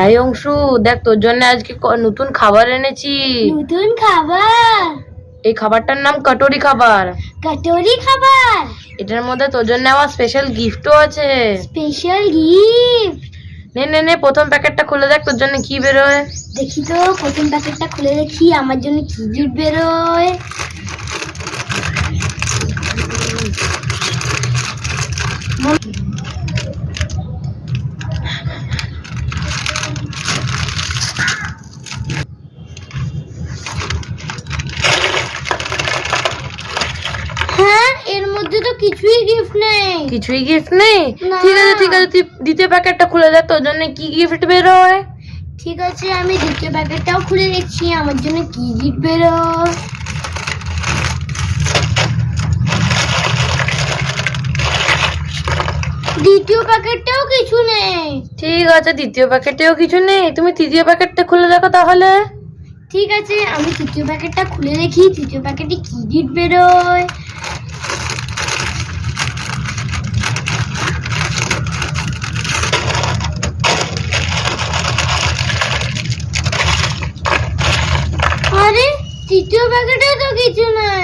এই অংশু দেখ তোর জন্য আজকে নতুন খাবার এনেছি। নতুন খাবার? এই খাবারটার নাম কটোরি খাবার। কটোরি খাবার? এটার মধ্যে তোর জন্য আবার স্পেশাল গিফটও আছে। স্পেশাল গিফট নে নে নে প্রথম প্যাকেটটা খুলে দেখ তোর জন্য কি বেরোয়। দেখি তো প্রথম প্যাকেটটা খুলে দেখি আমার জন্য কি গিফট বেরোয়? হ্যাঁ মধ্যে তো কিছুই গিফট নেই। কিছুই গিফট নেই? ঠিক আছে ঠিক আছে তুই দ্বিতীয় প্যাকেটটা খুলে দেখ তোর জন্য কি গিফট বেরোয়? ঠিক আছে আমি দ্বিতীয় প্যাকেটটাও খুলে দেখছি আমার জন্য কি গিফট বেরোয়? দ্বিতীয় প্যাকেটটাও কিছু নেই। ঠিক আছে দ্বিতীয় প্যাকেটেও কিছু নেই তুমি তৃতীয় প্যাকেটটা খুলে দেখো তাহলে। ঠিক আছে আমি তৃতীয় প্যাকেটটা খুলে দেখি তৃতীয় প্যাকেটে কি গিফট বেরোয়? তৃতীয় প্যাকেটেও তো কিছু নাই।